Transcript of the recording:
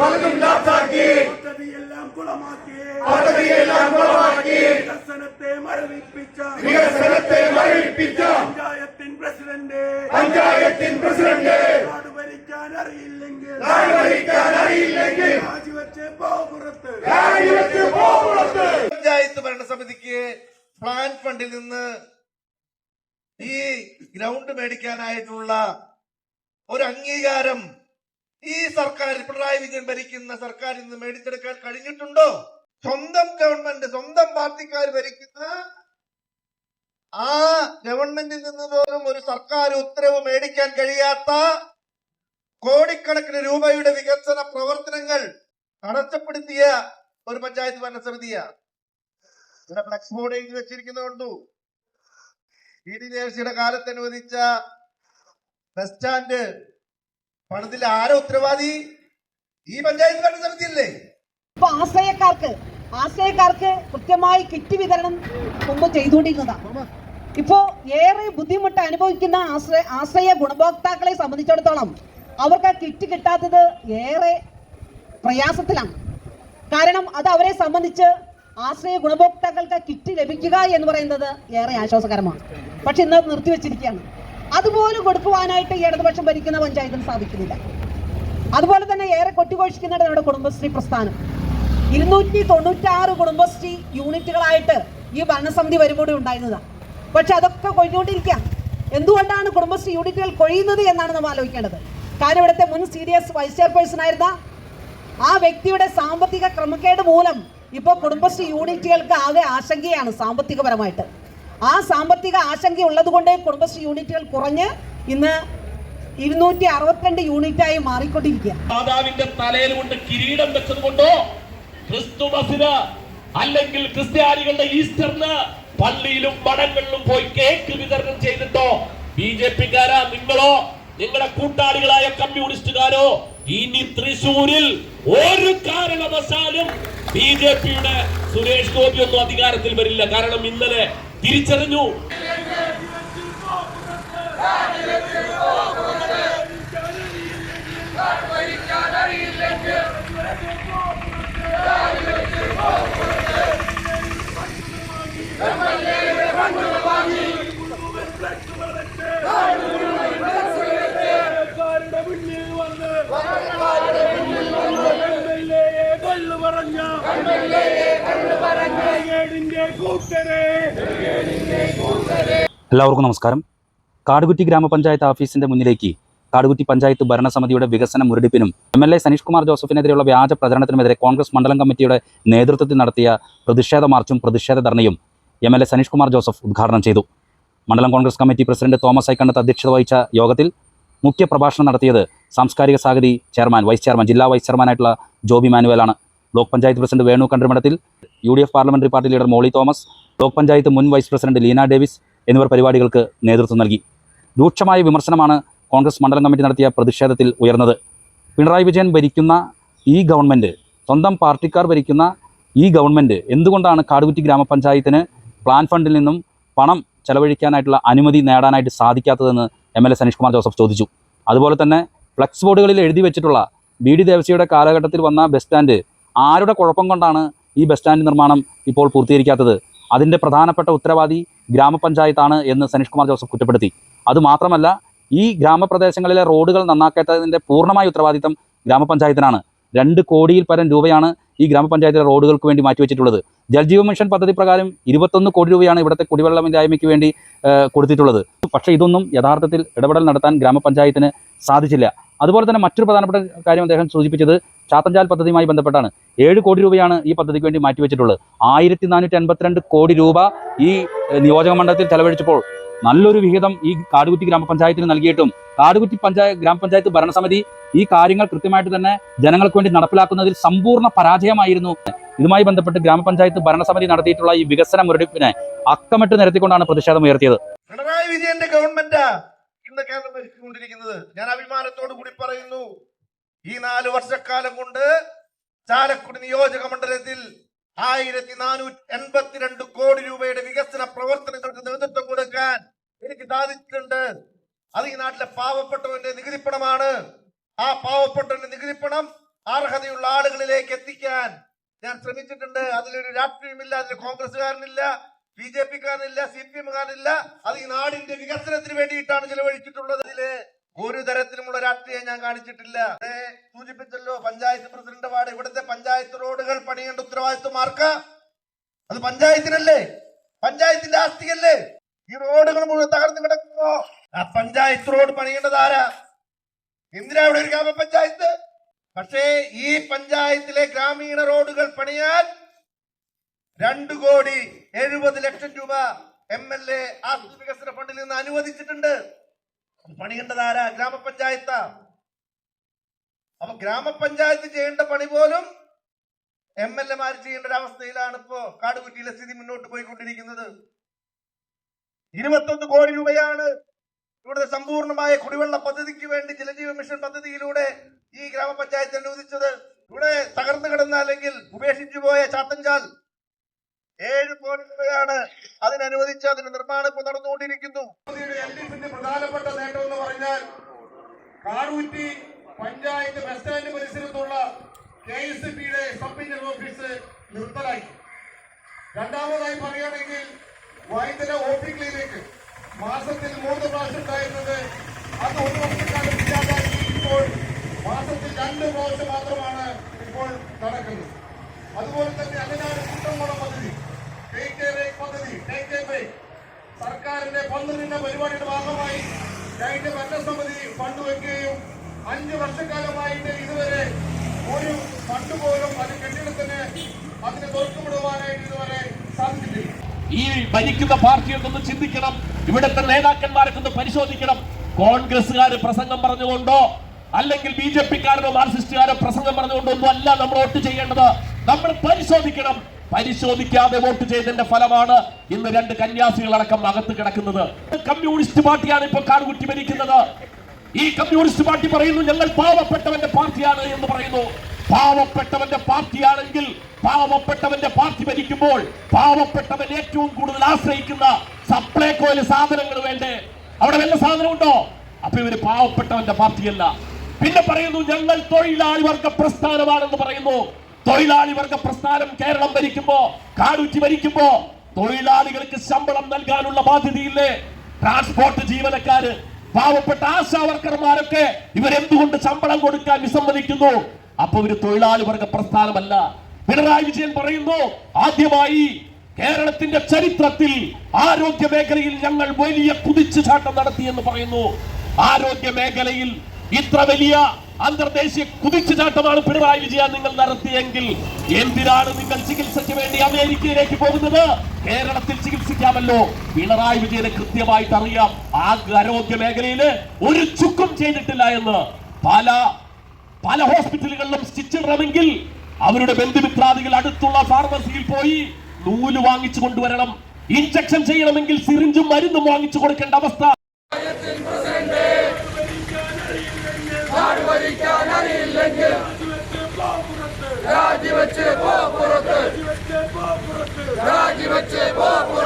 പലതും ലാസാക്കി പദ്ധതിയെല്ലാം കുളമാക്കി. പദ്ധതിയെല്ലാം കുളമാക്കി. വികസനത്തെ മരവിപ്പിച്ച വികസനത്തെ മരവിപ്പിച്ച പഞ്ചായത്തിൻ പ്രസിഡന്റ്. പഞ്ചായത്തിൻ പ്രസിഡന്റ്. നാട് ഭരിക്കാൻ അറിയില്ലെങ്കിൽ. നാട് ഭരിക്കാൻ അറിയില്ലെങ്കിൽ. രാജിവെച്ച് പോകുറത്ത് രാജിവെച്ച് പോകുന്നത് പഞ്ചായത്ത് ഭരണസമിതിക്ക് പ്ലാൻ ഫണ്ടിൽ നിന്ന് ഈ ഗ്രൗണ്ട് മേടിക്കാനായിട്ടുള്ള ഒരു അംഗീകാരം ഈ സർക്കാർ പിണറായി വിജയൻ ഭരിക്കുന്ന സർക്കാർ ഇന്ന് മേടിച്ചെടുക്കാൻ കഴിഞ്ഞിട്ടുണ്ടോ? സ്വന്തം ഗവൺമെന്റ് സ്വന്തം പാർട്ടിക്കാർ ഭരിക്കുന്ന ആ ഗവൺമെന്റിൽ നിന്ന് പോലും ഒരു സർക്കാർ ഉത്തരവ് മേടിക്കാൻ കഴിയാത്ത കോടിക്കണക്കിന് രൂപയുടെ വികസന പ്രവർത്തനങ്ങൾ തടസ്സപ്പെടുത്തിയ ഒരു പഞ്ചായത്ത് ഭരണസമിതിയാണ് ഇവിടെ ഫ്ലക്സ് ബോർഡ് എഴുതി വെച്ചിരിക്കുന്നത് കൊണ്ടു ഇ ഡി നേഴ്സിയുടെ കാലത്ത് അനുവദിച്ച ബസ് സ്റ്റാൻഡ് പണത്തിൽ ആരോ ഉത്തരവാദി? ഈ പഞ്ചായത്ത് ഭരണസമിതി അല്ലേ ഇപ്പൊ ആശ്രയക്കാർക്ക് ആശ്രയക്കാർക്ക് കൃത്യമായി കിറ്റ് വിതരണം മുമ്പ് ചെയ്തുകൊണ്ടിരുന്നതാണ് ഇപ്പോ ഏറെ ബുദ്ധിമുട്ട് അനുഭവിക്കുന്ന ആശ്രയ ആശ്രയ ഗുണഭോക്താക്കളെ സംബന്ധിച്ചിടത്തോളം അവർക്ക് കിറ്റ് കിട്ടാത്തത് ഏറെ പ്രയാസത്തിലാണ്. കാരണം അത് അവരെ സംബന്ധിച്ച് ആശ്രയ ഗുണഭോക്താക്കൾക്ക് കിറ്റ് ലഭിക്കുക എന്ന് പറയുന്നത് ഏറെ ആശ്വാസകരമാണ്. പക്ഷെ ഇന്ന് നിർത്തിവെച്ചിരിക്കുകയാണ്. അതുപോലും കൊടുക്കുവാനായിട്ട് ഈ ഇടതുപക്ഷം ഭരിക്കുന്ന പഞ്ചായത്തിന് സാധിക്കുന്നില്ല. അതുപോലെ തന്നെ ഏറെ കൊട്ടിഘോഷിക്കുന്നുണ്ട് നമ്മുടെ കുടുംബശ്രീ പ്രസ്ഥാനം. ഇരുന്നൂറ്റി തൊണ്ണൂറ്റാറ് കുടുംബശ്രീ യൂണിറ്റുകളായിട്ട് ഈ ഭരണസമിതി വരുമ്പോഴും ഉണ്ടായിരുന്നതാണ് പക്ഷെ അതൊക്കെ കൊഴിഞ്ഞുകൊണ്ടിരിക്കുക എന്തുകൊണ്ടാണ് കുടുംബശ്രീ യൂണിറ്റുകൾ കൊഴിയുന്നത് എന്നാണ് നമ്മൾ ആലോചിക്കേണ്ടത്? കാരണം ഇവിടുത്തെ മുൻ C D S vice chairperson ആയിരുന്ന ആ വ്യക്തിയുടെ സാമ്പത്തിക ക്രമക്കേട് മൂലം ഇപ്പോൾ കുടുംബശ്രീ യൂണിറ്റുകൾക്ക് ആകെ ആശങ്കയാണ് സാമ്പത്തികപരമായിട്ട്. ആ സാമ്പത്തിക ആശങ്ക ഉള്ളത് കൊണ്ട് കുടുംബശ്രീ യൂണിറ്റുകൾ കുറഞ്ഞ് ഇന്ന് ഇരുന്നൂറ്റി അറുപത്തിരണ്ട് യൂണിറ്റായി മാറിക്കൊണ്ടിരിക്കുക. മാതാവിന്റെ തലയിൽ കിരീടം വെച്ചത് കൊണ്ടോ ക്രിസ്തുമസിന് അല്ലെങ്കിൽ ക്രിസ്ത്യാനികളുടെ ഈസ്റ്ററിന് പള്ളിയിലും പടങ്ങളിലും പോയി കേക്ക് വിതരണം ചെയ്തിട്ടോ? ബി ജെ പിക്കാരാ നിങ്ങളോ? നിങ്ങളുടെ കൂട്ടാളികളായ കമ്മ്യൂണിസ്റ്റുകാരോ? ഇനി തൃശൂരിൽ ഒരു കാരണവശാലും ബി ജെ പിയുടെ സുരേഷ് ഗോപി ഒന്നും അധികാരത്തിൽ വരില്ല. കാരണം ഇന്നലെ തിരിച്ചറിഞ്ഞു. പറഞ്ഞ ബ്രിഗേഡിന്റെ കൂട്ടരെ. എല്ലാവർക്കും നമസ്കാരം. കാടുകുറ്റി ഗ്രാമപഞ്ചായത്ത് ഓഫീസിന്റെ മുന്നിലേക്ക് കാടുകുറ്റി പഞ്ചായത്ത് ഭരണസമിതിയുടെ വികസന മുരടിപ്പിനും M L A Saneesh Kumar ജോസഫിനെതിരെയുള്ള വ്യാജ പ്രചരണത്തിനുമെതിരെ കോൺഗ്രസ് മണ്ഡലം കമ്മിറ്റിയുടെ നേതൃത്വത്തിൽ നടത്തിയ പ്രതിഷേധ മാർച്ചും പ്രതിഷേധ ധർണയും M L A Saneesh Kumar Joseph ഉദ്ഘാടനം ചെയ്തു. മണ്ഡലം കോൺഗ്രസ് കമ്മിറ്റി പ്രസിഡന്റ് തോമസ് ഐക്കണ്ണത്ത് അധ്യക്ഷത വഹിച്ച യോഗത്തിൽ മുഖ്യ പ്രഭാഷണം നടത്തിയത് സാംസ്കാരിക സാഗതി ചെയർമാൻ വൈസ് ചെയർമാൻ ജില്ലാ വൈസ് ചെയർമാനായിട്ടുള്ള Joby മാനുവലാണ്. Block panchayat president Venu Kandrimadathil U D F parliamentary party leader Molly Thomas block panchayat മുൻ വൈസ് പ്രസിഡന്റ് ലീന ഡേവിസ് എന്നിവർ പരിപാടികൾക്ക് നേതൃത്വം നൽകി. രൂക്ഷമായ വിമർശനമാണ് കോൺഗ്രസ് മണ്ഡലം കമ്മിറ്റി നടത്തിയ പ്രതിഷേധത്തിൽ ഉയർന്നത്. പിണറായി വിജയൻ ഭരിക്കുന്ന ഈ ഗവൺമെന്റ് സ്വന്തം പാർട്ടിക്കാർ ഭരിക്കുന്ന ഈ ഗവൺമെന്റ് എന്തുകൊണ്ടാണ് കാടുകുറ്റി ഗ്രാമപഞ്ചായത്തിന് പ്ലാൻ ഫണ്ടിൽ നിന്നും പണം ചെലവഴിക്കാനായിട്ടുള്ള അനുമതി നേടാനായിട്ട് സാധിക്കാത്തതെന്ന് M L A Saneesh Kumar Joseph ചോദിച്ചു. അതുപോലെ തന്നെ ഫ്ലക്സ് ബോർഡുകളിൽ എഴുതി വെച്ചിട്ടുള്ള ബി ഡി ദേവസിയുടെ കാലഘട്ടത്തിൽ വന്ന ബസ് സ്റ്റാൻഡ് ആരുടെ കുഴപ്പം കൊണ്ടാണ് ഈ ബസ് സ്റ്റാൻഡ് നിർമ്മാണം ഇപ്പോൾ പൂർത്തീകരിക്കാത്തത്? അതിന്റെ പ്രധാനപ്പെട്ട ഉത്തരവാദി ഗ്രാമപഞ്ചായത്താണ് എന്ന് സനീഷ് കുമാർ ജോസഫ് കുറ്റപ്പെടുത്തി. അതുമാത്രമല്ല ഈ ഗ്രാമപ്രദേശങ്ങളിലെ റോഡുകൾ നന്നാക്കാത്തതിന്റെ പൂർണമായ ഉത്തരവാദിത്തം ഗ്രാമപഞ്ചായത്തിനാണ്. രണ്ട് കോടിയിൽ പരം രൂപയാണ് ഈ ഗ്രാമപഞ്ചായത്തിലെ റോഡുകൾക്ക് വേണ്ടി മാറ്റിവെച്ചിട്ടുള്ളത്. ജൽജീവ മിഷൻ പദ്ധതി പ്രകാരം ഇരുപത്തൊന്ന് കോടി രൂപയാണ് ഇവിടുത്തെ കുടിവെള്ളമില്ലായ്മയ്ക്ക് വേണ്ടി കൊടുത്തിട്ടുള്ളത്. പക്ഷേ ഇതൊന്നും യഥാർത്ഥത്തിൽ ഇടപെടൽ നടത്താൻ ഗ്രാമപഞ്ചായത്തിന് സാധിച്ചില്ല. അതുപോലെ തന്നെ മറ്റൊരു പ്രധാനപ്പെട്ട കാര്യം അദ്ദേഹം സൂചിപ്പിച്ചത് ചാത്തഞ്ചാൽ പദ്ധതിയുമായി ബന്ധപ്പെട്ടാണ്. ഏഴ് കോടി രൂപയാണ് ഈ പദ്ധതിക്ക് വേണ്ടി മാറ്റിവെച്ചിട്ടുള്ളത്. ആയിരത്തി നാനൂറ്റി അൻപത്തിരണ്ട് കോടി രൂപ ഈ നിയോജക മണ്ഡലത്തിൽ ചെലവഴിച്ചപ്പോൾ നല്ലൊരു വിഹിതം ഈ കാടുകുറ്റി ഗ്രാമപഞ്ചായത്തിന് നൽകിയിട്ടും കാടുകുറ്റി പഞ്ചായത്ത് ഗ്രാമപഞ്ചായത്ത് ഭരണസമിതി ഈ കാര്യങ്ങൾ കൃത്യമായിട്ട് തന്നെ ജനങ്ങൾക്ക് വേണ്ടി നടപ്പിലാക്കുന്നതിൽ സമ്പൂർണ പരാജയമായിരുന്നു. ഇതുമായി ബന്ധപ്പെട്ട് ഗ്രാമപഞ്ചായത്ത് ഭരണസമിതി നടത്തിയിട്ടുള്ള ഈ വികസന മുരടിപ്പിനെ അക്കമിട്ട് നിരത്തിക്കൊണ്ടാണ് പ്രതിഷേധം ഉയർത്തിയത്. പിണറായി വിജയന്റെ ഗവൺമെന്റാ ഇന്ന് കേരളം ഭരിച്ചുകൊണ്ടിരിക്കുന്നത്. ഞാൻ അഭിമാനത്തോടു കൂടി പറയുന്നു. ഈ നാല് വർഷക്കാലം കൊണ്ട് ചാലക്കുടി നിയോജക മണ്ഡലത്തിൽ ആയിരത്തി നാനൂറ്റി എൺപത്തിരണ്ട് കോടി രൂപയുടെ വികസന പ്രവർത്തനങ്ങൾക്ക് നേതൃത്വം കൊടുക്കാൻ എനിക്ക് സാധിച്ചിട്ടുണ്ട്. അത് ഈ നാട്ടിലെ പാവപ്പെട്ടവന്റെ നികുതിപ്പണമാണ്. ആ പാവപ്പെട്ടവന്റെ നികുതിപ്പണം അർഹതയുള്ള ആളുകളിലേക്ക് എത്തിക്കാൻ ഞാൻ ശ്രമിച്ചിട്ടുണ്ട്. അതിലൊരു രാഷ്ട്രീയമില്ല അതിൽ കോൺഗ്രസ്സുകാരനില്ല ബി ജെ പിക്കാരനില്ല സി പി എമ്മുകാരനില്ല. അത് ഈ നാടിന്റെ വികസനത്തിന് വേണ്ടിയിട്ടാണ് ചെലവഴിച്ചിട്ടുള്ളത്. ഒരു തരത്തിലുമുള്ള രാഷ്ട്രീയം ഞാൻ കാണിച്ചിട്ടില്ല. സൂചിപ്പിച്ചല്ലോ പഞ്ചായത്ത് പ്രസിഡന്റ് വാർഡ് ഇവിടുത്തെ പഞ്ചായത്ത് റോഡുകൾ പണിയേണ്ട ഉത്തരവാദിത്വം ആർക്കാ അത് പഞ്ചായത്തിനല്ലേ? പഞ്ചായത്തിന്റെ ആസ്തിയല്ലേ? ഈ റോഡുകൾ മുഴുവൻ തകർന്നു കിടക്കുമ്പോ ആ പഞ്ചായത്ത് റോഡ് പണിയേണ്ടത് ആരാ? എന്തിനാ ഇവിടെ ഒരു ഗ്രാമപഞ്ചായത്ത്? പക്ഷേ ഈ പഞ്ചായത്തിലെ ഗ്രാമീണ റോഡുകൾ പണിയാൻ രണ്ടു കോടി എഴുപത് ലക്ഷം രൂപ എം എൽ എ ആസ്തി വികസന ഫണ്ടിൽ നിന്ന് അനുവദിച്ചിട്ടുണ്ട്. പണിയേണ്ടത് ആരാ ഗ്രാമപഞ്ചായത്താ. അപ്പൊ ഗ്രാമപഞ്ചായത്ത് ചെയ്യേണ്ട പണി പോലും എം എൽ എമാർ ചെയ്യേണ്ട ഒരു അവസ്ഥയിലാണ് ഇപ്പോ കാടുകുറ്റിയിലെ സ്ഥിതി മുന്നോട്ട് പോയിക്കൊണ്ടിരിക്കുന്നത്. ഇരുപത്തൊന്ന് കോടി രൂപയാണ് ഇവിടുത്തെ സമ്പൂർണമായ കുടിവെള്ള പദ്ധതിക്ക് വേണ്ടി ജലജീവ മിഷൻ പദ്ധതിയിലൂടെ ഈ ഗ്രാമപഞ്ചായത്ത് അനുവദിച്ചത്. ഇവിടെ തകർന്നു കിടന്ന അല്ലെങ്കിൽ ഉപേക്ഷിച്ചു പോയ ചാത്തഞ്ചാൽ ഏഴ് രൂപയാണ് അതിനനുവദിച്ച് അതിന്റെ നിർമ്മാണം ഇപ്പോൾ നടന്നുകൊണ്ടിരിക്കുന്നു. പ്രധാനപ്പെട്ട നേട്ടം എന്ന് പറഞ്ഞാൽ കാടൂറ്റി പഞ്ചായത്ത് ബസ് സ്റ്റാൻഡ് പരിസരത്തുള്ള കെ എസ് പിയുടെ സബ് ഇന്റർ ഓഫീസ് നിർത്തലാക്കി രണ്ടാമതായി പറയുകയാണെങ്കിൽ വൈദ്യുത ഓഫീസിലേക്ക് മാസത്തിൽ മൂന്ന് പ്രാവശ്യം ഉണ്ടായിരുന്നത് അത് ഒരു വർഷക്കാലം ഇല്ലാതാക്കി ഇപ്പോൾ മാസത്തിൽ രണ്ട് പ്രാവശ്യം മാത്രമാണ് പന്ത്രണ്ടിന പരിപാടിയുടെ ഭാഗമായി കഴിഞ്ഞ ഭരണസമിതി ഫണ്ട് വയ്ക്കുകയും അഞ്ചു വർഷക്കാലമായിട്ട് ഇതുവരെ ഒരു ഫണ്ട് പോലും അത് കെട്ടിടത്തിന് അതിന് തുറക്കപ്പെടുവാനായിട്ട് ഇതുവരെ സാധിച്ചിട്ടില്ല. ഈ ഭരിക്കുന്ന പാർട്ടികൾക്കൊന്ന് ചിന്തിക്കണം. ഇവിടുത്തെ നേതാക്കന്മാർക്കൊന്ന് പരിശോധിക്കണം. കോൺഗ്രസ്സുകാർ പ്രസംഗം പറഞ്ഞുകൊണ്ടോ അല്ലെങ്കിൽ ബി ജെ പിക്കാരനോ മാർക്സിസ്റ്റുകാരോ പ്രസംഗം പറഞ്ഞുകൊണ്ടോ ഒന്നും അല്ല നമ്മൾ വോട്ട് ചെയ്യേണ്ടത്. നമ്മൾ പരിശോധിക്കണം. പരിശോധിക്കാതെ വോട്ട് ചെയ്തതിന്റെ ഫലമാണ് ഇന്ന് രണ്ട് കന്യാസികളടക്കം അകത്ത് കിടക്കുന്നത്. കമ്മ്യൂണിസ്റ്റ് പാർട്ടിയാണ് ഇപ്പോൾ കാടുകുറ്റി ഭരിക്കുന്നത്. ഈ കമ്മ്യൂണിസ്റ്റ് പാർട്ടി പറയുന്നു ഞങ്ങൾ പാവപ്പെട്ടവന്റെ പാർട്ടിയാണ് എന്ന് പറയുന്നു. പാവപ്പെട്ടവന്റെ പാർട്ടിയാണെങ്കിൽ പാവപ്പെട്ടവന്റെ പാർട്ടി ഭരിക്കുമ്പോൾ പാവപ്പെട്ടവൻ ഏറ്റവും കൂടുതൽ ആശ്രയിക്കുന്ന സപ്ലൈക്കോയിലെ സാധനങ്ങൾ വേണ്ടേ? അവിടെ വല്ല സാധനം ഉണ്ടോ അപ്പൊ ഇവർ പാവപ്പെട്ടവന്റെ പാർട്ടിയല്ല. പിന്നെ പറയുന്നു ഞങ്ങൾ തൊഴിലാളി വർഗ പ്രസ്ഥാനമാണെന്ന് പറയുന്നു. തൊഴിലാളി വർഗ പ്രസ്ഥാനം കേരളം ഭരിക്കുമ്പോ കാടുറ്റി ഭരിക്കുമ്പോ തൊഴിലാളികൾക്ക് ശമ്പളം നൽകാനുള്ള ബാധ്യതയില്ലേ? ട്രാൻസ്പോർട്ട് ജീവനക്കാര് പാവപ്പെട്ട ആശാ വർക്കർമാരൊക്കെ ഇവരെന്തുകൊണ്ട് ശമ്പളം കൊടുക്കാൻ വിസമ്മതിക്കുന്നു? അപ്പൊ ഒരു തൊഴിലാളി വർഗ പ്രസ്ഥാനമല്ല. പിണറായി വിജയൻ പറയുന്നു ആദ്യമായി കേരളത്തിന്റെ ചരിത്രത്തിൽ ആരോഗ്യ മേഖലയിൽ ഞങ്ങൾ വലിയ പുലിചാട്ടം നടത്തി എന്ന് പറയുന്നു. ആരോഗ്യ മേഖലയിൽ ഇത്ര വലിയ അന്തർദേശീയ കുതിച്ചുചാട്ടമാണ് പിണറായി വിജയൻ നിങ്ങൾ നടത്തിയെങ്കിൽ എന്തിനാണ് നിങ്ങൾ ചികിത്സയ്ക്ക് വേണ്ടി അമേരിക്കയിലേക്ക് പോകുന്നത്? കേരളത്തിൽ ചികിത്സിക്കാമല്ലോ. പിണറായി വിജയനെ കൃത്യമായിട്ട് അറിയാം. ആരോഗ്യ മേഖലയിൽ ഒരു ചുക്കും ചെയ്തിട്ടില്ല എന്ന്. പല പല ഹോസ്പിറ്റലുകളിലും സ്റ്റിച്ചിടണമെങ്കിൽ അവരുടെ ബന്ധുമിത്രാദികൾ അടുത്തുള്ള ഫാർമസിയിൽ പോയി നൂൽ വാങ്ങിച്ചു കൊണ്ടുവരണം. ഇൻജക്ഷൻ ചെയ്യണമെങ്കിൽ സിറിഞ്ചും മരുന്നും വാങ്ങിച്ചു കൊടുക്കേണ്ട അവസ്ഥ. வச்சு போகும்